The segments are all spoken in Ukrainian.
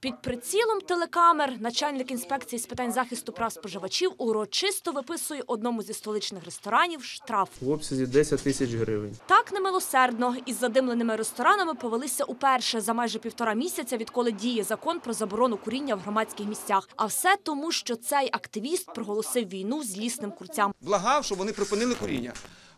Під прицілом телекамер начальник інспекції з питань захисту прав споживачів урочисто виписує одному зі столичних ресторанів штраф. в обсязі 10 тисяч гривень. Так немилосердно із задимленими ресторанами повелися уперше за майже півтора місяця, відколи діє закон про заборону куріння в громадських місцях. А все тому, що цей активіст проголосив війну злісним курцям благав, щоб вони припинили куріння.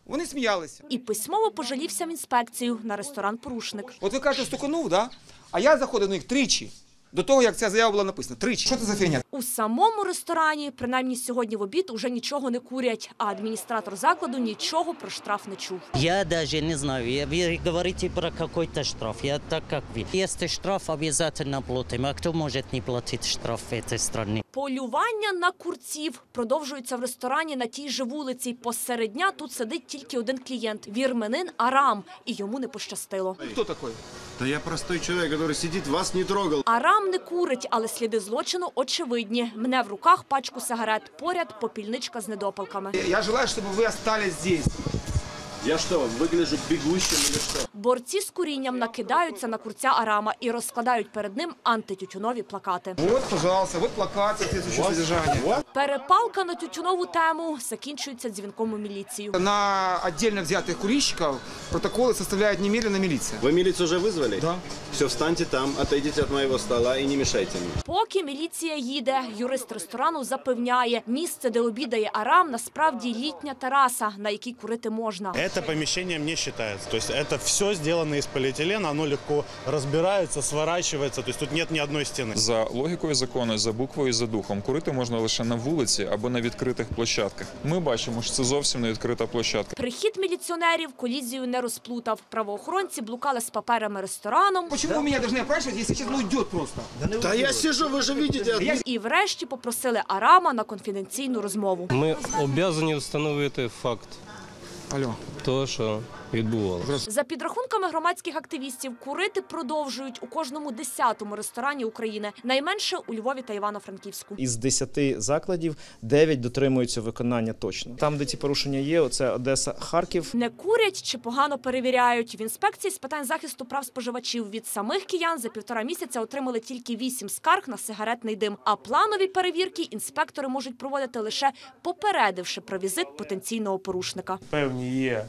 Вони сміялися. і письмово пожалівся в інспекцію на ресторан Порушник. От ви кажете, стуканув, да? а я заходив на них тричі До того, як ця заява була написана. Тричі. Що це за фігня? У самому ресторані, принаймні сьогодні в обід, уже нічого не курять, а адміністратор закладу нічого про штраф не чув. Я даже не знаю, я- вы говорите про какой-то штраф, я так как вы. Если штраф, обязательно платим, а кто может не платить штраф в этой стране? Полювання на курців продовжується в ресторані на тій же вулиці. Посеред дня тут сидить тільки один клієнт – вірменин Арам, і йому не пощастило. Хто такий? Да я простой человек, который сидит, вас не трогал. Арам не курить, але сліди злочину очевидні. Мене в руках пачку сигарет, поряд попільничка з недопалками. Я желаю, щоб ви остались здесь. Я що, вигляджу бігущим чи что? Борці з курінням накидаються на курця Арама і розкладають перед ним антитютюнові плакати. Вот, пожалуйста, вот плакат соответствующего содержания. Перепалка на тютюнову тему закінчується дзвінком у міліцію. На отдельно взятых курильщиков протоколы составляет немедленно милиция. Вы милицию уже вызвали? Да. Все, встаньте там, отойдите от моего стола и не мешайте мне. Поки міліція їде, юрист ресторану запевняє, місце, де обідає Арам, насправді літня тераса, на якій курити можна. Это помещением не считается. То есть это все сделано из полиэтилена, оно легко разбирается, сворачивается. То есть тут нет ни одной стены. За логікою закону, за буквою, за духом, курити можна лише на вулиці або на відкритих площадках. Ми бачимо, що це зовсім не відкрита площадка. Прихід міліціонерів колізію не розплутав. Правоохоронці блукали з паперами рестораном Почему вы меня должны опрашивать, если сейчас он уйдет просто? Да я сижу, вы же видите. і врешті попросили Арама на конфіденційну розмову. Ми обов'язані встановити факт Алло. того, що відбувалося. За підрахунками громадських активістів, курити продовжують у кожному десятому ресторані України, найменше у Львові та Івано-Франківську. Із 10 закладів 9 дотримуються виконання точно. Там, де ці порушення є, оце Одеса, Харків. Не курять чи погано перевіряють. В інспекції з питань захисту прав споживачів від самих киян за півтора місяця отримали тільки вісім скарг на сигаретний дим. А планові перевірки інспектори можуть проводити лише попередивши про візит потенційного порушника. Певні є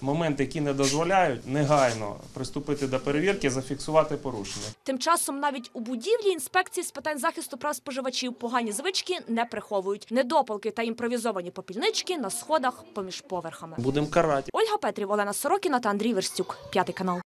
моменти, які не дозволяють негайно приступити до перевірки, зафіксувати порушення. Тим часом навіть у будівлі інспекції з питань захисту прав споживачів погані звички не приховують. Недопалки та імпровізовані попільнички на сходах поміж поверхами. Будемо карати. Ольга Петрів, Олена Сорокіна та Андрій Верстюк. П'ятий канал.